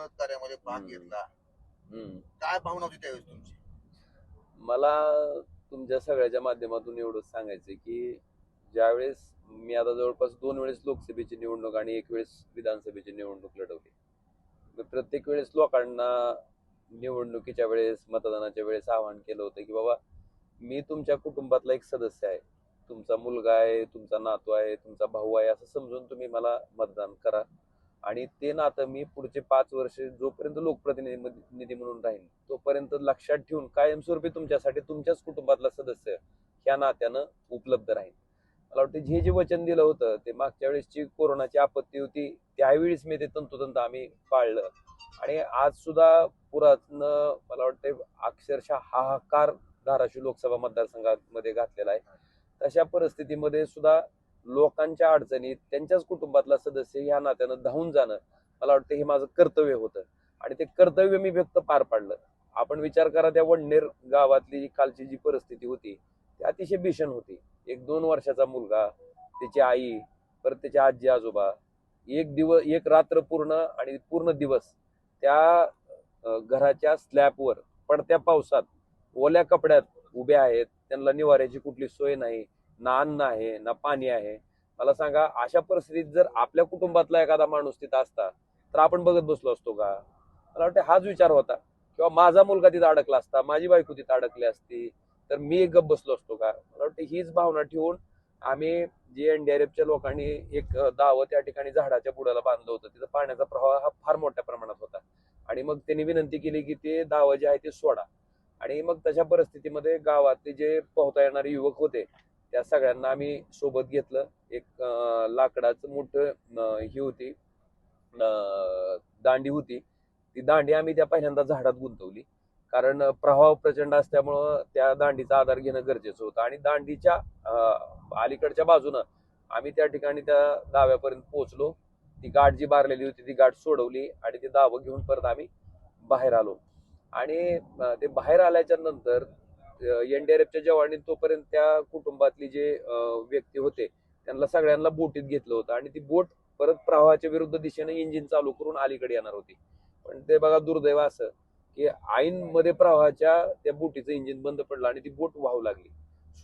मदत कार्यामध्ये भाग. घेतला. हम्म. काय भावना होती त्यावेळेस तुमची? मला तुमच्या सगळ्याच्या माध्यमातून एवढंच सांगायचं की ज्यावेळेस मी आता जवळपास दोन वेळेस लोकसभेची निवडणूक आणि एक वेळेस विधानसभेची निवडणूक लढवली. मी प्रत्येक वेळेस लोकांना निवडणुकीच्या वेळेस मतदानाच्या वेळेस आवाहन केलं होतं की बाबा मी तुमच्या कुटुंबातला एक सदस्य आहे. तुमचा मुलगा आहे तुमचा नातू आहे तुमचा भाऊ आहे असं समजून तुम्ही मला मतदान करा. आणि ते नातं मी पुढचे पाच वर्ष जोपर्यंत लोकप्रतिनिधी निधी म्हणून राहीन तोपर्यंत लक्षात ठेवून कायमस्वरूपी तुमच्यासाठी तुमच्याच कुटुंबातला सदस्य ह्या नात्यानं उपलब्ध राहील मला वाटतं जे जे वचन दिलं होतं ते मागच्या वेळेसची कोरोनाची आपत्ती होती त्यावेळीच मी ते तंतोतंत आम्ही पाळलं. आणि आज सुद्धा पुरातनं मला वाटतं अक्षरशः हाहाकार धाराशिव लोकसभा मतदारसंघामध्ये घातलेला आहे. तशा परिस्थितीमध्ये सुद्धा लोकांच्या अडचणीत त्यांच्याच कुटुंबातला सदस्य ह्या नात्यानं धावून जाणं मला वाटतं हे माझं कर्तव्य होतं. आणि ते कर्तव्य मी व्यक्त पार पाडलं. आपण विचार करा त्या वडनेर गावातली कालची जी परिस्थिती होती ती अतिशय भीषण होती. एक दोन वर्षाचा मुलगा त्याची आई परत त्याचे आजी आजोबा. एक दिवस एक रात्र पूर्ण आणि पूर्ण दिवस त्या घराच्या स्लॅबवर पडत्या पावसात ओल्या कपड्यात उभ्या आहेत. त्यांना निवाऱ्याची कुठली सोय नाही. ना अन्न आहे ना पाणी आहे. मला सांगा अशा परिस्थितीत जर आपल्या कुटुंबातला एखादा माणूस तिथं असता तर आपण बघत बसलो असतो का? मला वाटतं हाच विचार होता. किंवा माझा मुलगा तिथं अडकला असता माझी बायको तिथं अडकली असती तर मी गप बसलो असतो का? मला वाटतं हीच भावना ठेवून आम्ही जे एनडीआरएफच्या लोकांनी एक दावं त्या ठिकाणी झाडाच्या बुडाला बांधलं होतं. तिथं पाण्याचा प्रवाह हा फार मोठ्या प्रमाणात होता. आणि मग त्यांनी विनंती केली की ते दावं जे आहे ते सोडा. आणि मग तशा परिस्थितीमध्ये गावातले जे पोहता येणारे युवक होते त्या सगळ्यांना आम्ही सोबत घेतलं. एक लाकडाचं मोठं ही होती. दांडी होती. ती दांडी आम्ही त्या पहिल्यांदा झाडात गुंतवली. कारण प्रभाव प्रवाह प्रचंड असल्यामुळं त्या दांडीचा आधार घेणं गरजेचं होतं. आणि दांडीच्या अलीकडच्या बाजूनं आम्ही त्या ठिकाणी त्या दाव्यापर्यंत पोहोचलो. ती गाठ जी बारलेली होती ती गाठ सोडवली आणि ते दावं घेऊन परत आम्ही बाहेर आलो. आणि ते बाहेर आल्याच्यानंतर एनडीआरएफच्या जवानी तोपर्यंत त्या कुटुंबातली जे व्यक्ती होते त्यांना सगळ्यांना बोटीत घेतलं होतं. आणि ती बोट परत प्रवाहाच्या विरुद्ध दिशेने इंजिन चालू करून अलीकडे येणार होती. पण ते बघा दुर्दैव असं की आईन मध्ये प्रवाहाच्या त्या बोटीचं इंजिन बंद पडलं आणि ती बोट वाहू लागली.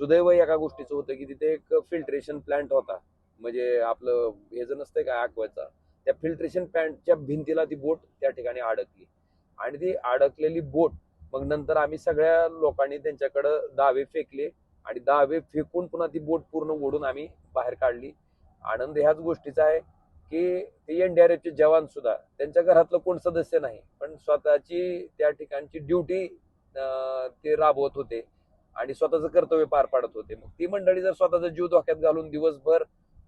सुदैव एका गोष्टीचं होतं की तिथे एक फिल्ट्रेशन प्लांट होता. म्हणजे आपलं हे जर नसतंय का आकवायचा त्या फिल्ट्रेशन प्लांटच्या भिंतीला ती बोट त्या ठिकाणी अडकली. आणि ती अडकलेली बोट मग नंतर आम्ही सगळ्या लोकांनी त्यांच्याकडं दावे फेकले आणि दावे फेकून पुन्हा ती बोट पूर्ण ओढून आम्ही बाहेर काढली. आनंद ह्याच गोष्टीचा आहे की ते एनडीआरएफचे जवान सुद्धा त्यांच्या घरातलं कोण सदस्य नाही पण स्वतःची त्या ठिकाणची ड्युटी ते राबवत होते आणि स्वतःचं कर्तव्य पार पाडत होते. मग ती मंडळी जर स्वतःचा जीव धोक्यात घालून दिवसभर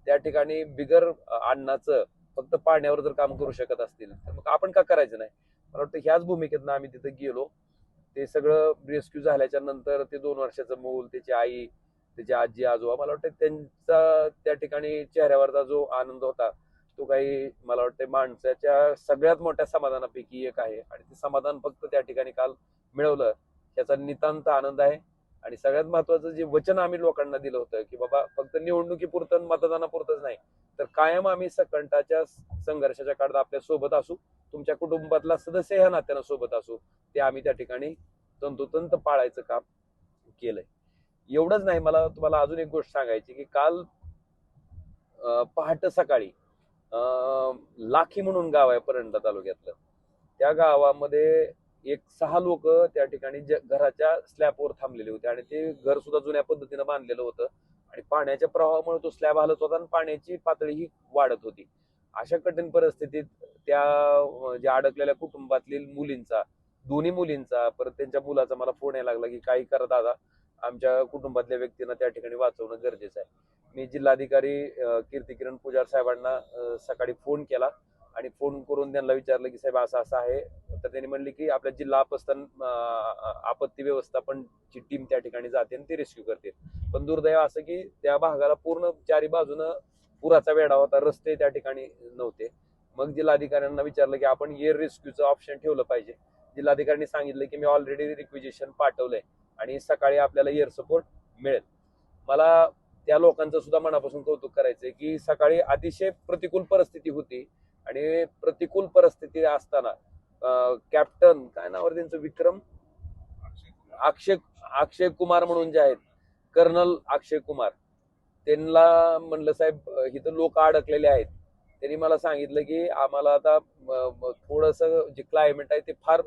त्या ठिकाणी बिगर अन्नाचं फक्त पाण्यावर जर काम करू शकत असतील तर मग आपण का करायचं नाही? मला वाटतं ह्याच भूमिकेतनं आम्ही तिथे गेलो. ते सगळं रेस्क्यू झाल्याच्यानंतर ते दोन वर्षाचं मूल त्याची आई त्याची आजी आजोबा मला वाटतं त्यांचा त्या ठिकाणी चेहऱ्यावरचा जो आनंद होता तो काही मला वाटतं माणसाच्या सगळ्यात मोठ्या समाधानापैकी एक आहे. आणि ते समाधान फक्त त्या ठिकाणी काल मिळवलं. याचा नितांत आनंद आहे. आणि सगळ्यात महत्वाचं जे वचन आम्ही लोकांना दिलं होतं की बाबा फक्त निवडणुकीपुरतं मतदानापुरतंच नाही तर कायम आम्ही सकंटाच्या संघर्षाच्या काळात आपल्यासोबत असू. तुमच्या कुटुंबातला सदस्य ह्या नात्यानं सोबत असो ते आम्ही त्या ठिकाणी तंतोतंत पाळायचं काम केलंय. एवढंच नाही मला तुम्हाला अजून एक गोष्ट सांगायची की काल पहाट सकाळी अं, लाखी म्हणून गाव आहे परंडा तालुक्यातलं. त्या गावामध्ये एक सहा लोक त्या ठिकाणी घराच्या स्लॅबवर थांबलेले होते आणि ते घर सुद्धा जुन्या पद्धतीनं बांधलेलं होतं आणि पाण्याच्या प्रवाहामुळे तो स्लॅब हलत होता आणि पाण्याची पातळी ही वाढत होती. अशा कठीण परिस्थितीत त्या ज्या अडकलेल्या कुटुंबातील मुलींचा दोन्ही मुलींचा परत त्यांच्या मुलाचा मला फोन यायला लागला की काही करा दादा आमच्या कुटुंबातल्या व्यक्तींना त्या ठिकाणी वाचवणं गरजेचं आहे. मी जिल्हाधिकारी कीर्ती कीर्तिकिरण पुजार साहेबांना सकाळी फोन केला आणि फोन करून त्यांना विचारलं की साहेब असं असं आहे. तर त्यांनी म्हणले की आपल्या जिल्हा आपस्थान आपत्ती आपत्ती व्यवस्थापनची टीम त्या ठिकाणी जाते आणि ते रेस्क्यू करते. पण दुर्दैव असं की त्या भागाला पूर्ण चारी बाजूनं पुराचा वेढा होता रस्ते त्या ठिकाणी नव्हते. मग जिल्हाधिकाऱ्यांना विचारलं की आपण एअर रेस्क्यूचं ऑप्शन ठेवलं पाहिजे. जिल्हाधिकाऱ्यांनी सांगितलं की मी ऑलरेडी रिक्विजिशन पाठवलंय आणि सकाळी आपल्याला एअर सपोर्ट मिळेल. मला त्या लोकांचं सुद्धा मनापासून कौतुक करायचंय की सकाळी अतिशय प्रतिकूल परिस्थिती होती आणि प्रतिकूल परिस्थिती असताना कॅप्टन काय नाव त्यांचं विक्रम? अक्षय अक्षय कुमार म्हणून जे आहेत कर्नल अक्षय कुमार. त्यांना म्हणलं साहेब इथं लोक अडकलेले आहेत. त्यांनी मला सांगितलं की आम्हाला आता थोडस जे क्लायमेट आहे ते फार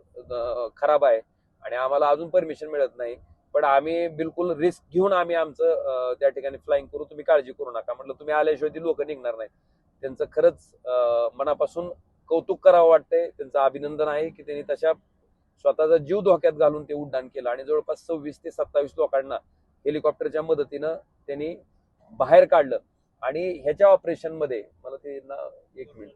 खराब आहे आणि आम्हाला अजून परमिशन मिळत नाही. पण आम्ही बिलकुल रिस्क घेऊन आम्ही आमचं त्या ठिकाणी फ्लाईंग करू. तुम्ही काळजी करू नका. म्हटलं तुम्ही आल्याशिवाय ती लोक निघणार नाही त्यांचं खरंच मनापासून कौतुक करावं वाटतंय. त्यांचं अभिनंदन आहे की त्यांनी तशा स्वतःचा जीव धोक्यात घालून ते उड्डाण केलं. आणि जवळपास सव्वीस ते सत्तावीस लोकांना हेलिकॉप्टरच्या मदतीनं त्यांनी बाहेर काढलं आणि ह्याच्या ऑपरेशनमध्ये मला ते ना एक मिनिट